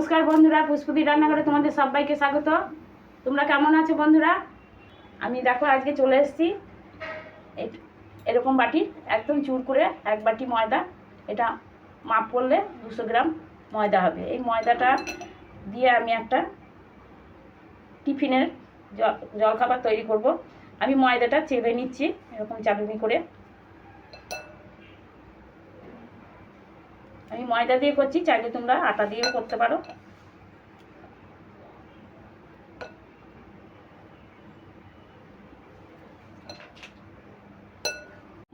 নমস্কার বন্ধুরা পুষ্পতি রান্নাঘরে তোমাদের সবাইকে স্বাগত। তোমরা কেমন আছো বন্ধুরা? আমি দেখো আজকে চলে এসেছি। এরকম বাটি, একদম চুর করে এক বাটি ময়দা। এটা মাপ করলে দুশো গ্রাম ময়দা হবে। এই ময়দাটা দিয়ে আমি একটা টিফিনের জল জলখাবার তৈরি করব। আমি ময়দাটা চেপে নিচ্ছি, এরকম চাটুনি করে। আমি ময়দা দিয়ে করছি, চাইলে তোমরা আটা দিয়েও করতে পারো।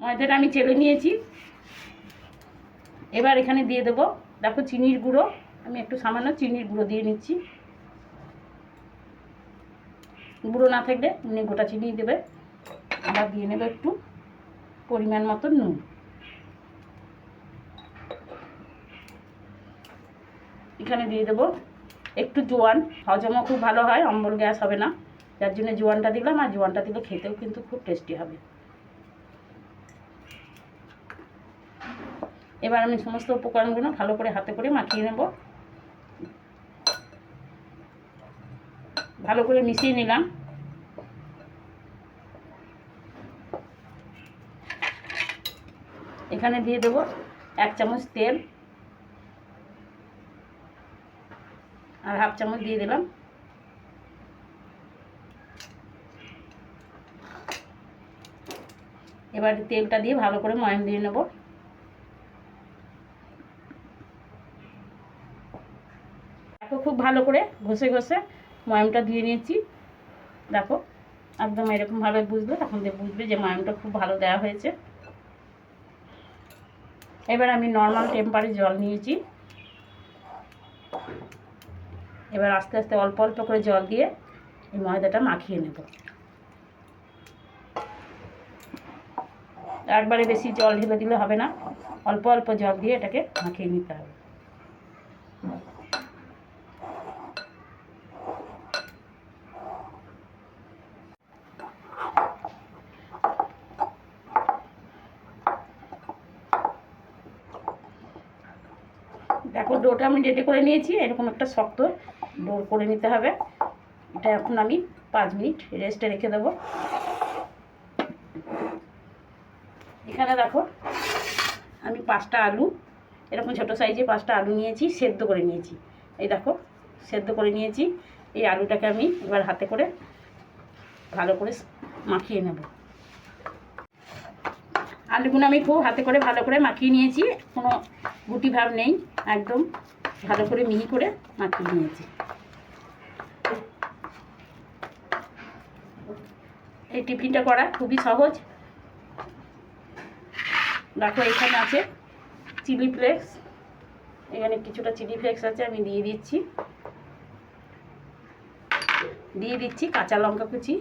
ময়দাটা আমি চেলে নিয়েছি। এবার এখানে দিয়ে দেবো, দেখো চিনির গুঁড়ো। আমি একটু সামান্য চিনির গুঁড়ো দিয়ে নিচ্ছি। গুঁড়ো না থাকলে এমনি গোটা চিনি দেবে। আবার দিয়ে নেবে একটু পরিমাণ মতো নুন। এখানে দিয়ে দেবো। একটু জোয়ান, হজমও খুব ভালো হয়, অম্বল গ্যাস হবে না। যার জন্য জোয়ানটা দিলাম, আর জোয়ানটা দিলে খেতেও কিন্তু খুব টেস্টি হবে। এবার আমি সমস্ত উপকরণগুলো ভালো করে হাতে করে মাখিয়ে নেব। ভালো করে মিশিয়ে নিলাম। এখানে দিয়ে দেবো এক চামচ তেল। আর হাফ চামচ দিয়ে দিলাম। এবার তেলটা দিয়ে ভালো করে ময়াম দিয়ে নেব। দেখো খুব ভালো করে ঘষে ঘষে ময়ামটা দিয়ে নিয়েছি। দেখো একদম এরকমভাবে বুঝবে, তখন বুঝবে যে ময়ামটা খুব ভালো দেওয়া হয়েছে। এবার আমি নর্মাল টেম্পারে জল নিয়েছি। এবার আস্তে আস্তে অল্প অল্প করে জল দিয়ে এই ময়দাটা মাখিয়ে নেব। একবারে বেশি জল ঢেলে দিলে হবে না, অল্প অল্প জল দিয়ে এটাকে মাখিয়ে নিতে হবে। দেখো ডোটা আমি রেডি করে নিয়েছি, এরকম একটা শক্ত ডো করে নিতে হবে। এটা এখন আমি পাঁচ মিনিট রেস্টে রেখে দেবো। এখানে দেখো, আমি পাঁচটা আলু, এরকম ছোটো সাইজে পাঁচটা আলু নিয়েছি, সেদ্ধ করে নিয়েছি। এই দেখো, সেদ্ধ করে নিয়েছি। এই আলুটাকে আমি এবার হাতে করে ভালো করে মাখিয়ে নেব। আলুগুলো আমি খুব হাতে করে ভালো করে মাখিয়ে নিয়েছি, কোনো গুটি ভাব নেই, একদম। ভালো করে মিহি করে মাখিয়ে নিয়েছি। এই টিফিনটা করা খুবই সহজ। দেখো এখানে আছে চিলি ফ্লেক্স। এখানে কিছুটা চিলি ফ্লেক্স আছে, আমি দিয়ে দিচ্ছি। দিয়ে দিচ্ছি কাঁচা লঙ্কা কুচি।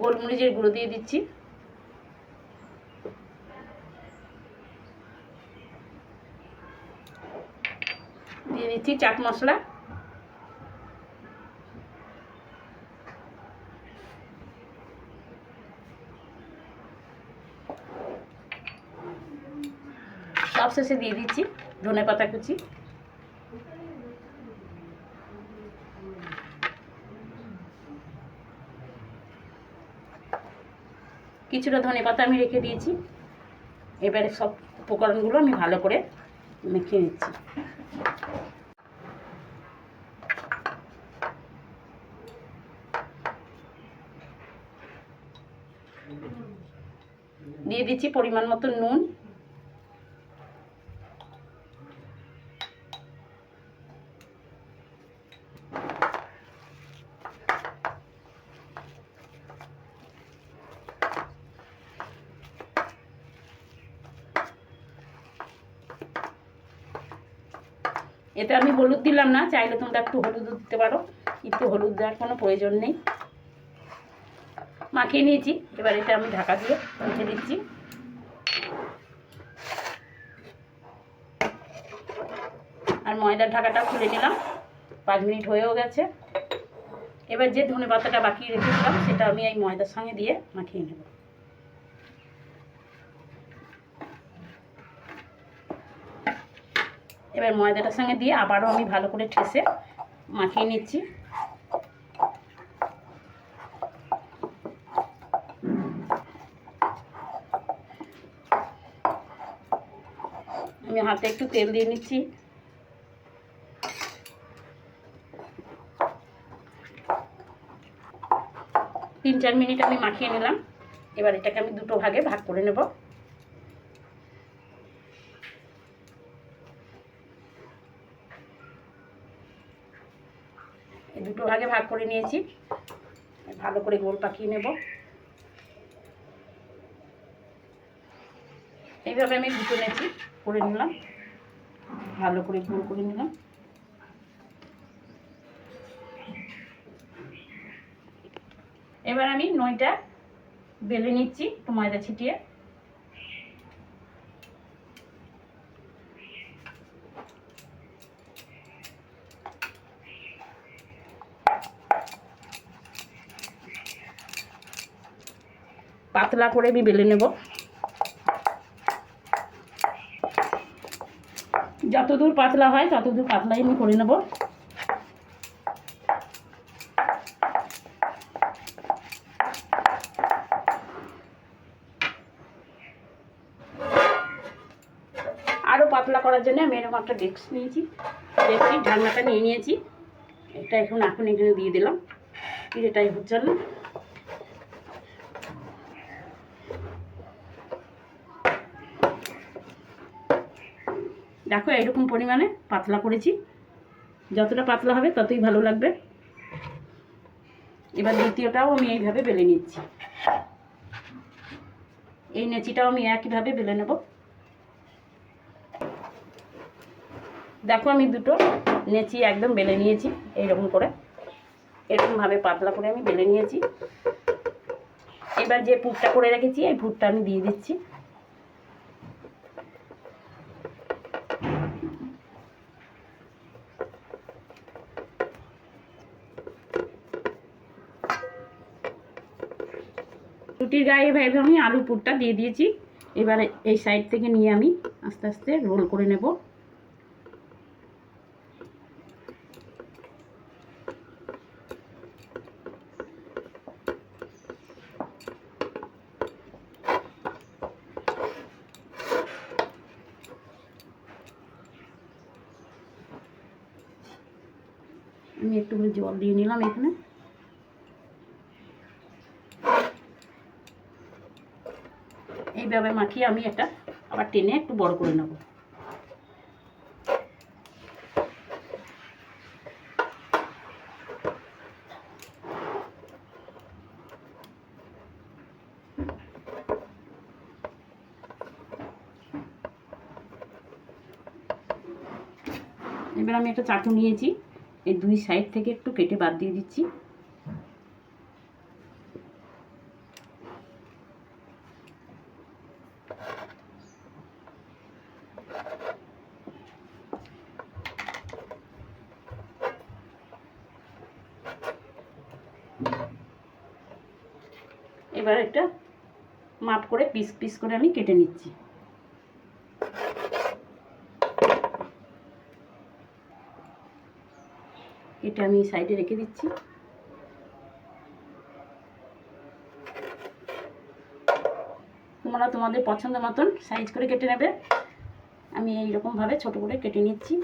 গোলমরিচের গুঁড়ো দিয়ে দিচ্ছি। দিয়ে দিচ্ছি চাট মশলা। সব শেষে দিয়ে দিচ্ছি ধনে পাতা কুচি। কিছুটা ধনে পাতা আমি রেখে দিয়েছি। এবারে সব উপকরণগুলো আমি ভালো করে মেখে নিচ্ছি। দিয়ে দিচ্ছি পরিমাণ মতো নুন। এতে আমি হলুদ দিলাম না, চাইলে তোমরা একটু হলুদ দিতে পারো। কিন্তু হলুদ দেওয়ার কোনো প্রয়োজন নেই। মাখিয়ে নিয়েছি, এবার এটা আমি ঢাকা দিয়ে রেখে দিচ্ছি। আর ময়দার ঢাকাটা খুলে নিলাম, পাঁচ মিনিট হয়েও গেছে। এবার যে ধনে পাতাটা বাকি রেখেছিলাম, সেটা আমি এই ময়দার সঙ্গে দিয়ে মাখিয়ে নেব। এবার ময়দাটার সঙ্গে দিয়ে আবারও আমি ভালো করে ঠেসে মাখিয়ে নিচ্ছি। আমি হাতে একটু তেল দিয়ে নিচ্ছি। তিন চার মিনিট আমি মাখিয়ে নিলাম। এবার এটাকে আমি দুটো ভাগে ভাগ করে নেব এই দুটো ভাগে করে নিয়েছি। ভালো করে গোল পাকিয়ে নেব। এইভাবে আমি দুটো নেছি করে নিলাম। ভালো করে গোল করে নিলাম। এবার আমি নইটা বেলে নিচ্ছি একটু ময়দা ছিটিয়ে। পাতলা করে আমি বেলে নেব। যতদূর পাতলা হয়, ততদূর পাতলাই আমি করে নেব। আরও পাতলা করার জন্য আমি এরকম একটা ডেস্ক নিয়েছি। ডেস্কি ঢাকনাটা নিয়ে নিয়েছি। এটা এখন এখন এখানে দিয়ে দিলাম। এটাই হচ্ছে না। দেখো এরকম পরিমাণে পাতলা করেছি। যতটা পাতলা হবে ততই ভালো লাগবে। এবার দ্বিতীয়টাও আমি এইভাবে বেলে নিচ্ছি। এই নেচিটাও আমি একইভাবে বেলে নেব। দেখো, আমি দুটো নেচি একদম বেলে নিয়েছি, এইরকম করে। এরকমভাবে পাতলা করে আমি বেলে নিয়েছি। এবার যে পুরটা করে রেখেছি, এই পুরটা আমি দিয়ে দিচ্ছি। রুটির গায়ে এভাবে আমি আলু পুরটা দিয়ে দিয়েছি। এবারে এই সাইড থেকে নিয়ে আমি আস্তে আস্তে রোল করে নেব। আমি একটু জল দিয়ে নিলাম এখানে। এইভাবে মাখিয়ে আমি এটা আবার টেনে একটু বড় করে নেব। এবার আমি একটা চাটু নিয়েছি, এই দুই সাইড থেকে একটু কেটে বাদ দিয়ে দিচ্ছি। এবার একটা মাপ করে পিস পিস করে আমি কেটে নিচ্ছি। এটা আমি সাইডে রেখে দিচ্ছি। তোমরা তোমাদের পছন্দ মতন সাইজ করে কেটে নেবে। আমি এইরকমভাবে ছোট করে কেটে নিচ্ছি।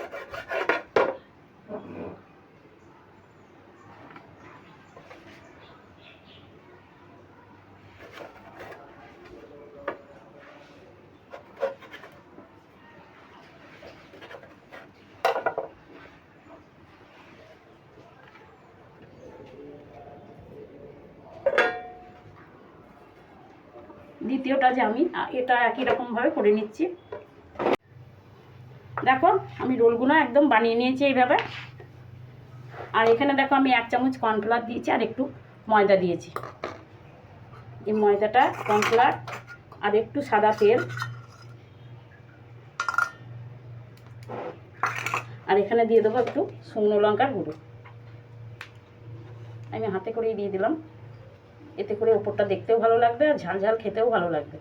দ্বিতীয়টা যে আমি এটা একই রকমভাবে করে নিচ্ছি। দেখো, আমি রোলগুলো একদম বানিয়ে নিয়েছি এইভাবে। আর এখানে দেখো, আমি এক চামচ কর্নফ্লাওয়ার দিয়েছি আর একটু ময়দা দিয়েছি। এই ময়দাটা, কর্নফ্লাওয়ার আর একটু সাদা তেল। আর এখানে দিয়ে দেবো একটু শুকনো লঙ্কার গুঁড়ো। আমি হাতে করেই দিয়ে দিলাম। এতে করে ওপরটা দেখতেও ভালো লাগবে আর ঝাল ঝাল খেতেও ভালো লাগবে।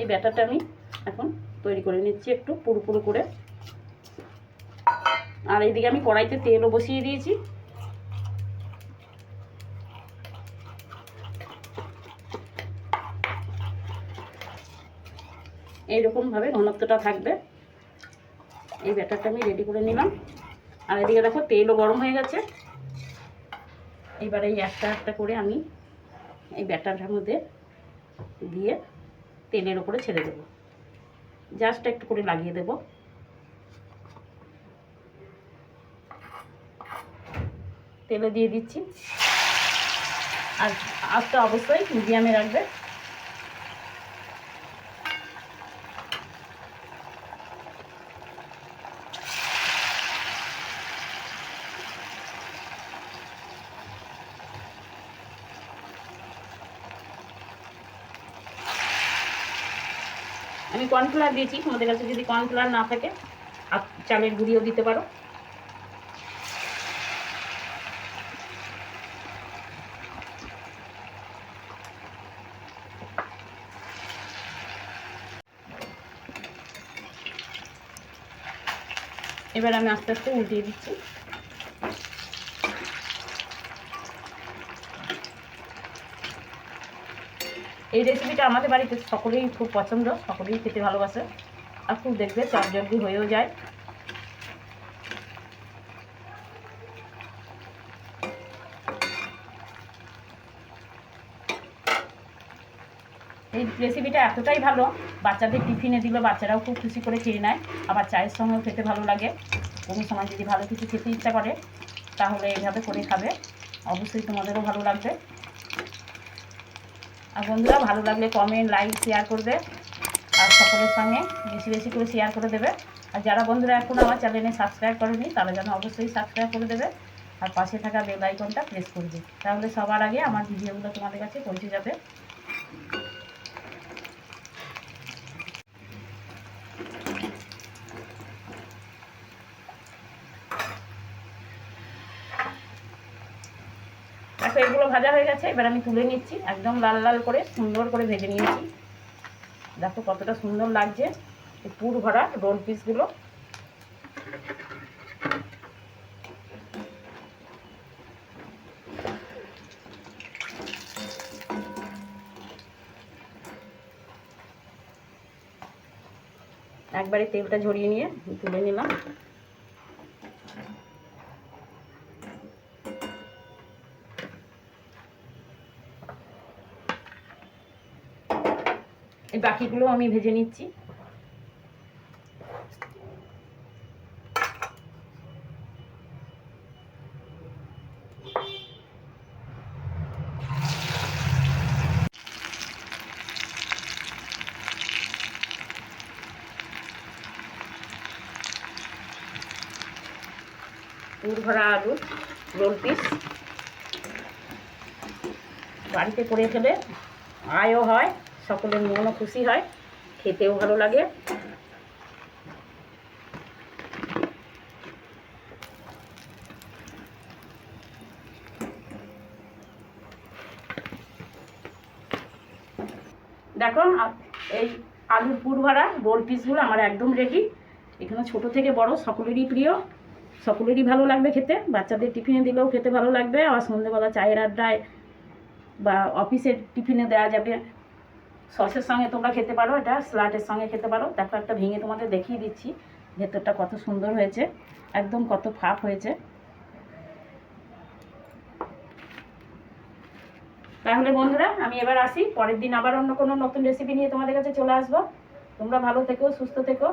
এই ব্যাটারটা আমি এখন তৈরি করে নিচ্ছি একটু পুরো করে। আর এইদিকে আমি কড়াইতে তেলও বসিয়ে দিয়েছি। এইরকমভাবে ঘনত্বটা থাকবে। এই ব্যাটারটা আমি রেডি করে নিলাম। আর এদিকে দেখো তেলও গরম হয়ে গেছে। এবার এই একটা একটা করে আমি এই ব্যাটারটার মধ্যে দিয়ে তেলের ওপরে ছেড়ে দেব। জাস্ট একটু করে লাগিয়ে দেব। তেলে দিয়ে দিচ্ছি। আর আস্তে অবশ্যই মিডিয়ামে রাখবে। আমি কর্নফ্লাওয়ার দিয়েছি, তোমাদের কাছে যদি কর্নফ্লাওয়ার না থাকে চালের গুঁড়িও দিতে পারো। এবার আমি আস্তে আস্তে উল্টিয়ে দিচ্ছি। এই রেসিপিটা আমাদের বাড়িতে সকলেই খুব পছন্দ, সকলেই খেতে ভালোবাসে। আর খুব দেখবে চটজলদি হয়েও যায়। এই রেসিপিটা এতটাই ভালো, বাচ্চাদের টিফিনে দিলে বাচ্চারাও খুব খুশি করে খেয়ে নেয়, আবার চায়ের সঙ্গেও খেতে ভালো লাগে। কোনো সময় যদি ভালো কিছু খেতে ইচ্ছা করে, তাহলে এইভাবে করে খাবে। অবশ্যই তোমাদেরও ভালো লাগবে। আর বন্ধুরা, ভালো লাগলে কমেন্ট লাইক শেয়ার করবে। আর সকলের সঙ্গে বেশি বেশি করে শেয়ার করে দেবে। আর যারা বন্ধুরা এখন আমার চ্যানেলে সাবস্ক্রাইব করেনি, তারা যেন অবশ্যই সাবস্ক্রাইব করে দেবে। আর পাশে থাকা বেল আইকনটা প্রেস করবে। তাহলে সবার আগে আমার ভিডিওগুলো তোমাদের কাছে পৌঁছে যাবে দেখো এগুলো ভাজা হয়ে গেছে, এবার আমি তুলে নিচ্ছি, একদম লাল লাল করে সুন্দর করে ভেজে নিয়েছি। দেখো কতটা সুন্দর লাগছে পুর ভরা রোল পিসগুলো একবারে তেলটা ঝরিয়ে নিয়ে তুলে নিলাম। এই বাকিগুলো আমি ভেজে নিচ্ছি। পুর ভরা আলু, রোল পিস। বাড়িতে করে ফেলে আয়ও হয়। সকলের মনও খুশি হয়, খেতেও ভালো লাগে। দেখো এই আলুর পুর ভরা রোল পিসগুলো আমার একদম রেডি এখানে ছোট থেকে বড় সকলেরই প্রিয়, সকলেরই ভালো লাগবে খেতে। বাচ্চাদের টিফিনে দিলেও খেতে ভালো লাগবে। আবার সন্ধ্যেবেলা চায়ের আড্ডায় বা অফিসের টিফিনে দেওয়া যাবে। সসের সঙ্গে তোমরা খেতে পারো, এটা স্লাটের সঙ্গে খেতে পারো। দেখো একটা ভেঙে তোমাদের দেখিয়ে দিচ্ছি, ভেতরটা কত সুন্দর হয়েছে, একদম কত ফাঁপ হয়েছে। তাহলে বন্ধুরা, আমি এবার আসি, পরের দিন আবার অন্য কোনো নতুন রেসিপি নিয়ে তোমাদের কাছে চলে আসব। তোমরা ভালো থেকো, সুস্থ থেকো।